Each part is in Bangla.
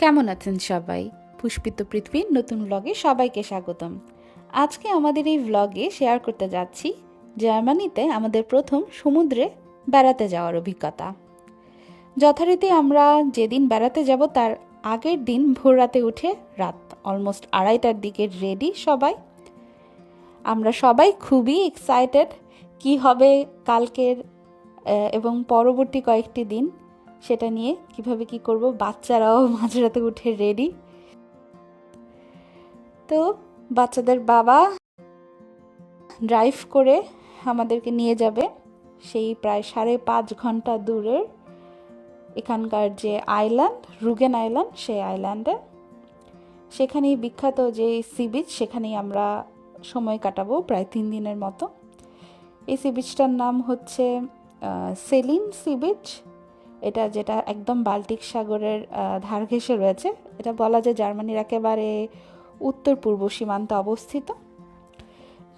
কেমন আছেন সবাই? পুষ্পিত পৃথিবীর নতুন ব্লগে সবাইকে স্বাগতম। আজকে আমাদের এই ব্লগে শেয়ার করতে যাচ্ছি জার্মানিতে আমাদের প্রথম সমুদ্রে বেড়াতে যাওয়ার অভিজ্ঞতা। যথারীতি আমরা যেদিন বেড়াতে যাব তার আগের দিন ভোর রাতে উঠে রাত অলমোস্ট আড়াইটার দিকে রেডি সবাই। আমরা সবাই খুবই এক্সাইটেড কি হবে কালকের এবং পরবর্তী কয়েকটি দিন। সেটা নিয়ে কীভাবে কি করব? বাচ্চারাও মাঝরাতে উঠে রেডি তো বাচ্চাদের বাবা ড্রাইভ করে আমাদেরকে নিয়ে যাবে সেই প্রায় সাড়ে পাঁচ ঘণ্টা দূরের এখানকার যে আইল্যান্ড রুগেন আইল্যান্ড সেই আইল্যান্ডে সেখানেই বিখ্যাত যে সি বিচ সেখানেই আমরা সময় কাটাবো প্রায় তিন দিনের মতো। এই সি বিচটার নাম হচ্ছে সেলিন সি বিচ এটা যেটা একদম বাল্টিক সাগরের ধার ঘেঁষে রয়েছে, এটা বলা যায় জার্মানির একেবারে উত্তর পূর্ব সীমান্তে অবস্থিত।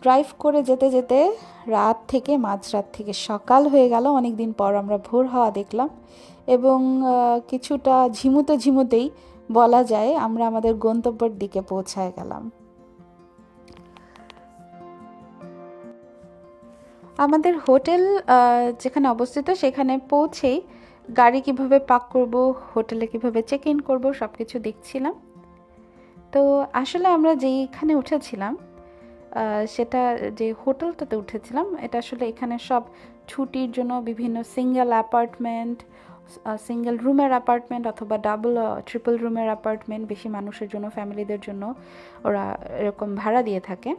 ড্রাইভ করে যেতে যেতে রাত থেকে মাঝরাত থেকে সকাল হয়ে গেল অনেক দিন পর আমরা ভোর হওয়া দেখলাম এবং কিছুটা ঝিমুতে ঝিমুতেই বলা যায় আমরা আমাদের গন্তব্যের দিকে পৌঁছায় গেলাম। আমাদের হোটেল যেখানে অবস্থিত সেখানে পৌঁছেই গাড়ি কীভাবে পাক করব, হোটেলে কীভাবে চেক ইন করব সব কিছু দেখছিলাম। তো আসলে আমরা যেইখানে উঠেছিলাম সেটা যে হোটেলটাতে উঠেছিলাম, এটা আসলে এখানে সব ছুটির জন্য বিভিন্ন সিঙ্গেল অ্যাপার্টমেন্ট সিঙ্গেল রুমের অ্যাপার্টমেন্ট অথবা ডাবল ট্রিপল রুমের অ্যাপার্টমেন্ট বেশি মানুষের জন্য ফ্যামিলিদের জন্য ওরা এরকম ভাড়া দিয়ে থাকে।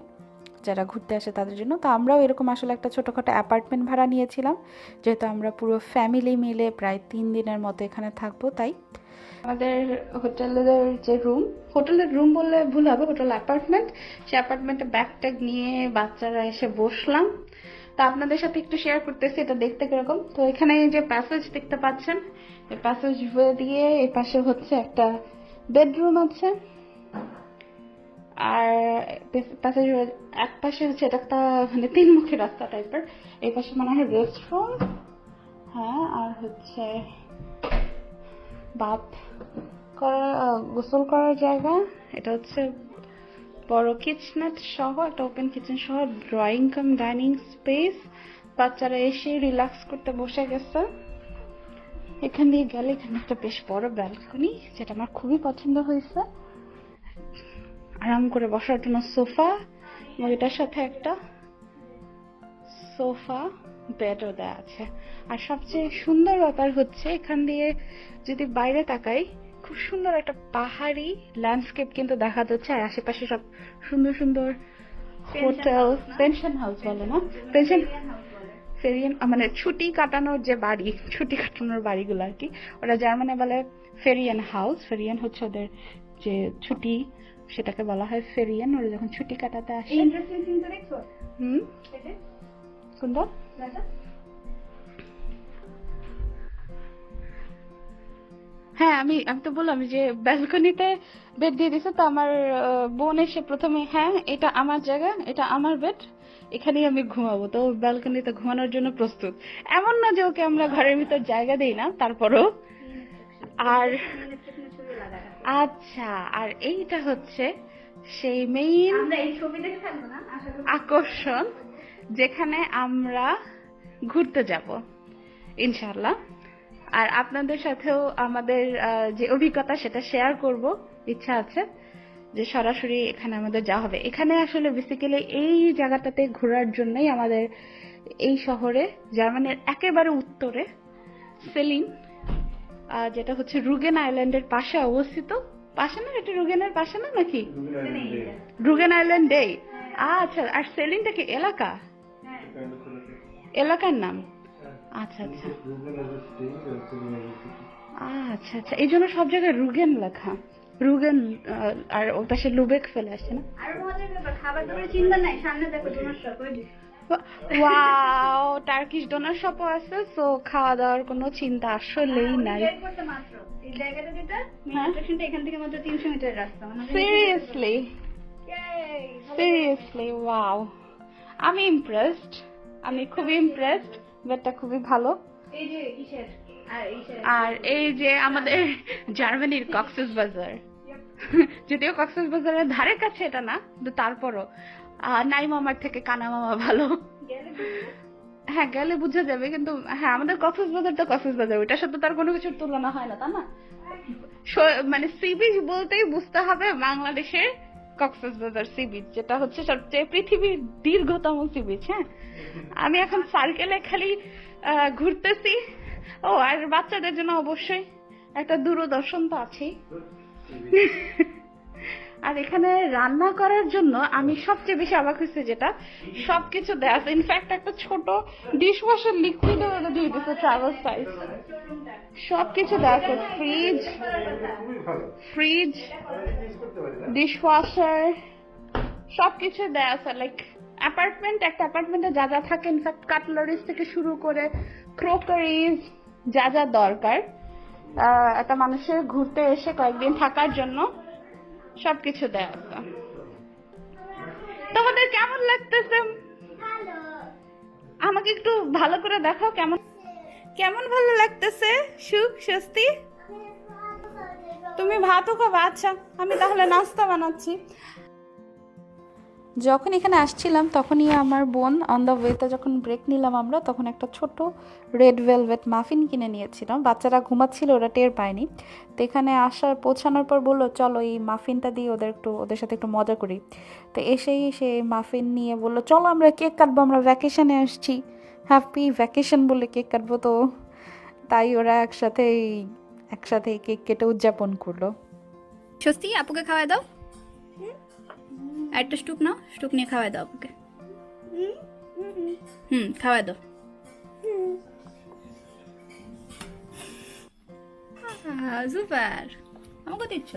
যারা ঘুরতে আসে তাদের জন্য। তো আমরাও এরকম আসলে একটা ছোটোখাটো অ্যাপার্টমেন্ট ভাড়া নিয়েছিলাম। যেহেতু আমরা পুরো ফ্যামিলি মিলে প্রায় তিন দিনের মতো এখানে থাকব, তাই। আমাদের হোটেলের যে রুম হোটেলের রুম বললে ভুল হবে, হোটেল অ্যাপার্টমেন্ট সে অ্যাপার্টমেন্টে ব্যাগ ট্যাগ নিয়ে বাচ্চারা এসে বসলাম। তা আপনাদের সাথে একটু শেয়ার করতেছি, এটা দেখতে কীরকম? তো এখানে যে প্যাসেজ দেখতে পাচ্ছেন, এই প্যাসেজ দিয়ে এই পাশে হচ্ছে একটা বেডরুম আছে। আর প্যাসেজ এক পাশে হচ্ছে এটা একটা মানে তিন মুখী রাস্তা টাইপের এই পাশে মনে হয় রেস্টরুম হ্যাঁ আর হচ্ছে বাথ করা গোসল করার জায়গা। এটা হচ্ছে বড় কিচনেট সহ, একটা ওপেন কিচেন সহ ড্রয়িং কাম ডাইনিং স্পেস বাচ্চারা এসে রিল্যাক্স করতে বসে গেছে। এখান দিয়ে গেলে এখানে একটা বেশ বড় ব্যালকনি যেটা আমার খুবই পছন্দ হয়েছে। আরাম করে বসার জন্য সোফা এবং এটার সাথে একটা সোফা বেডও দেওয়া আছে। আর সবচেয়ে সুন্দর ব্যাপার হচ্ছে এখান দিয়ে যদি বাইরে তাকাই খুব সুন্দর একটা পাহাড়ি ল্যান্ডস্কেপ কিন্তু দেখা যাচ্ছে। আর আশেপাশে সব সুন্দর সুন্দর হোটেল পেনশন হাউস বলে না? পেনশন ফেরিয়ান মানে ছুটি কাটানোর যে বাড়ি ছুটি কাটানোর বাড়িগুলো আর কি ওরা জার্মানে বলে ফেরিয়ান হাউস ফেরিয়ান হচ্ছে ওদের যে ছুটি সেটাকে বলা হয় ফেরিয়ান ওরা যখন ছুটি কাটাতে আসে। হুম? কোনটা? হ্যাঁ আমি আমি তো বললাম যে ব্যালকনিতে বেড দিয়ে দিছে তো আমার বোন এসে প্রথমে হ্যাঁ এটা আমার জায়গা এটা আমার বেড এখানেই আমি ঘুমাবো। তো ব্যালকনিতে ঘুমানোর জন্য প্রস্তুত। এমন না যে ওকে আমরা ঘরের ভিতর জায়গা দেই না তারপরও। আর আচ্ছা আর এইটা হচ্ছে সেই মেইন আকর্ষণ যেখানে আমরা ঘুরতে যাব ইনশাল্লাহ আর আপনাদের সাথেও আমাদের যে অভিজ্ঞতা সেটা শেয়ার করব ইচ্ছা আছে যে সরাসরি এখানে আমাদের যাওয়া হবে। এখানে আসলে বেসিক্যালি এই জায়গাটাতে ঘোরার জন্যই আমাদের এই শহরে জার্মানির একেবারে উত্তরে সেলিন যেটা হচ্ছে রুগেন আইল্যান্ডের পাশে অবস্থিত। পাশে না? এটা রুগেনের পাশে না নাকি? রুগেন আইল্যান্ড ডে। আচ্ছা আর সেলিনটা কি এলাকা? এলাকার নাম? আচ্ছা আচ্ছা। আচ্ছা আচ্ছা। এই জন্য সব জায়গায় রুগেন লেখা। রুগেন আর ওর পাশে লুবেক ফেলে আসছে না? আর মজার ব্যাপার খাবার দাবারের চিন্তা নাই। সামনে দেখো তোমার যে। ওয়াও টার্কিশ ডোনার শপও আছে সো খাওয়া দাওয়ার কোনো চিন্তা আসলেই নাই। মেন হ্যাঁ। মানে সিরিয়াসলি সিরিয়াসলি ওয়াও আমি ইমপ্রেসড আমি খুবই ইমপ্রেসড বেডটা খুবই ভালো। আর এই যে আমাদের জার্মানির কক্সেস বাজার যদিও কক্সেস বাজারের ধারে কাছে এটা না কিন্তু তারপরও। নাই মামার থেকে কানা মামা ভালো। হ্যাঁ গেলে বোঝা যাবে কিন্তু হ্যাঁ আমাদের কক্সেস বাজার তো কক্সেস বাজার ওইটার সাথে তার কোনো কিছুর তুলনা হয় না তা না? মানে সি বিচ বলতেই বুঝতে হবে বাংলাদেশের কক্সেস বাজার সি বিচ যেটা হচ্ছে সবচেয়ে পৃথিবীর দীর্ঘতম সি বিচ হ্যাঁ? আমি এখন সার্কেলে খালি ঘুরতেছি। ও আর বাচ্চাদের জন্য অবশ্যই একটা দূরদর্শন তো আছেই। আর এখানে রান্না করার জন্য আমি সবচেয়ে বেশি অবাক হয়েছে যেটা সবকিছু দেয়া আছে। ইনফ্যাক্ট একটা ছোট ডিশ ওয়াশার লিকুইড দিয়ে দিচ্ছে ট্রাভেল সাইজ সবকিছু দেওয়া আছে। ফ্রিজ ফ্রিজ ডিশ ওয়াশার সবকিছু দেয়া আছে। লাইক অ্যাপার্টমেন্ট একটা অ্যাপার্টমেন্টে যা যা থাকে ইনফ্যাক্ট কাটলারিজ থেকে শুরু করে ক্রোকারিজ যা যা দরকার একটা মানুষের ঘুরতে এসে কয়েকদিন থাকার জন্য সবকিছু দেয় আছে তোমাদের কেমন লাগতেছে? আমাকে একটু ভালো করে দেখাও কেমন কেমন ভালো লাগতেছে? সুখ স্বস্তি? তুমি ভাতও খাব? আচ্ছা আমি তাহলে নাস্তা বানাচ্ছি। যখন এখানে আসছিলাম, তখনই আমার বোন অন দ্য ওয়েতে যখন ব্রেক নিলাম আমরা, তখন একটা ছোট রেড ভেলভেট মাফিন কিনে নিয়েছিলাম বাচ্চারা ঘুমাচ্ছিল, ওরা টের পায়নি। তো এখানে আসার, পৌঁছানোর পর বলল, চলো এই মাফিনটা দিয়ে ওদের একটু, ওদের সাথে একটু মজা করি। তো এসেই সে মাফিন নিয়ে বলল, চলো আমরা কেক কাটবো, আমরা ভ্যাকেশনে আসছি। হ্যাপি ভ্যাকেশন বলে কেক কাটবো তো। তাই ওরা একসাথে একসাথে কেক কেটে উদযাপন করল। স্বস্তি, আপুকে খাওয়াই দাও। একটা স্টুক নাও স্টুক নিয়ে খাওয়াই দাও আপুকে হুম খাওয়াই দাও। সুপার। আমাকে দিচ্ছ?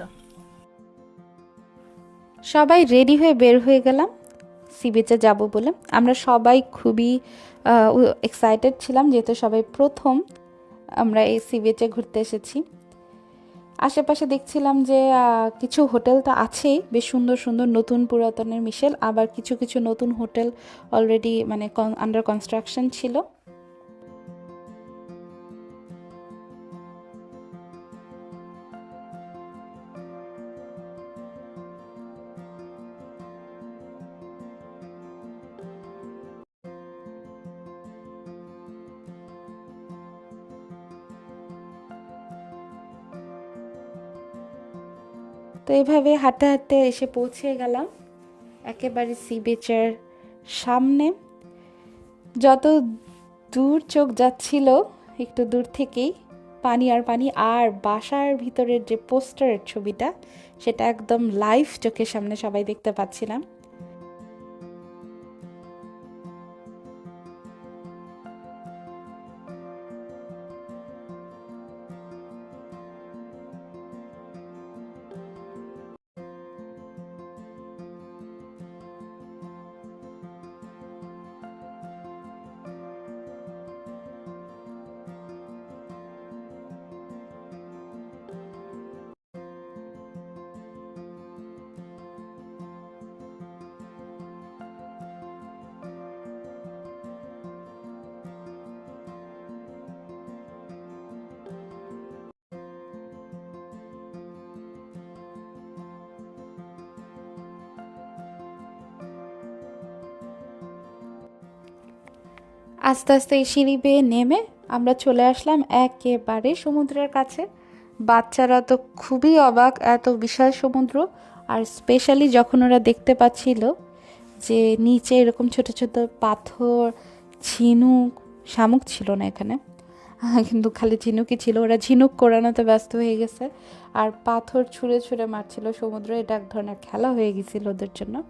সবাই রেডি হয়ে বের হয়ে গেলাম। সি বিচে যাব বলে। আমরা সবাই খুবই এক্সাইটেড ছিলাম, যেহেতু সবাই প্রথম। আমরা এই সি বিচে ঘুরতে এসেছি। আশেপাশে দেখছিলাম যে কিছু হোটেল তো আছেই। বেশ সুন্দর সুন্দর নতুন পুরাতনের মিশেল। আবার কিছু কিছু নতুন হোটেল অলরেডি মানে আন্ডার কনস্ট্রাকশন ছিল। তো এভাবে হাঁটতে হাঁটতে এসে পৌঁছে গেলাম। একেবারে সি বিচের সামনে। যত দূর চোখ যাচ্ছিল, একটু দূর থেকেই পানি আর পানি আর বাসার ভিতরের যে পোস্টারের ছবিটা, সেটা একদম লাইভ চোখের সামনে সবাই দেখতে পাচ্ছিলাম। আস্তে আস্তে এই সিঁড়ি বেয়ে নেমে আমরা চলে আসলাম একেবারে সমুদ্রের কাছে। বাচ্চারা তো খুবই অবাক, এত বিশাল সমুদ্র। আর স্পেশালি যখন ওরা দেখতে পাচ্ছিল যে নিচে এরকম ছোট ছোট পাথর, ঝিনুক, শামুক ছিল না এখানে। কিন্তু খালি ঝিনুকই ছিল, ওরা ঝিনুক কোরানোতে ব্যস্ত হয়ে গেছে। আর পাথর ছুঁড়ে ছুঁড়ে মারছিল সমুদ্র, এটা এক ধরনের খেলা হয়ে গেছিল ওদের জন্য।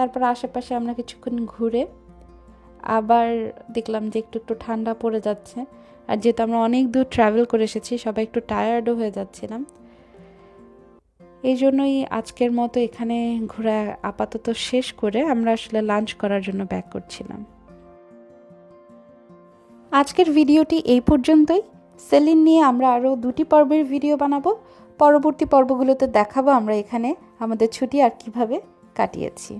তারপর আশেপাশে আমরা কিছুক্ষণ ঘুরে আবার দেখলাম যে একটু একটু ঠান্ডা পড়ে যাচ্ছে। আর যেহেতু আমরা অনেক দূর ট্রাভেল করে এসেছি, সবাই একটু টায়ার্ডও হয়ে যাচ্ছিলাম। এই জন্যই আজকের মতো এখানে ঘোরা আপাতত শেষ করে আমরা আসলে লাঞ্চ করার জন্য ব্যাক করছিলাম। আজকের ভিডিওটি এই পর্যন্তই। সেলিন নিয়ে আমরা আরও দুটি পর্বের ভিডিও বানাবো। পরবর্তী পর্বগুলোতে দেখাবো আমরা এখানে আমাদের ছুটি আর কীভাবে কাটিয়েছি।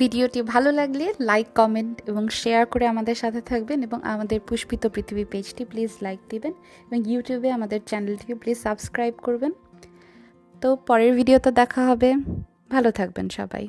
ভিডিওটি ভালো লাগলে লাইক, কমেন্ট এবং শেয়ার করে আমাদের সাথে থাকবেন এবং আমাদের পুষ্পিত পৃথিবী পেজটি প্লিজ লাইক দিবেন এবং ইউটিউবে আমাদের চ্যানেলটিকে প্লিজ সাবস্ক্রাইব করবেন। তো পরের ভিডিওতে দেখা হবে। ভালো থাকবেন সবাই।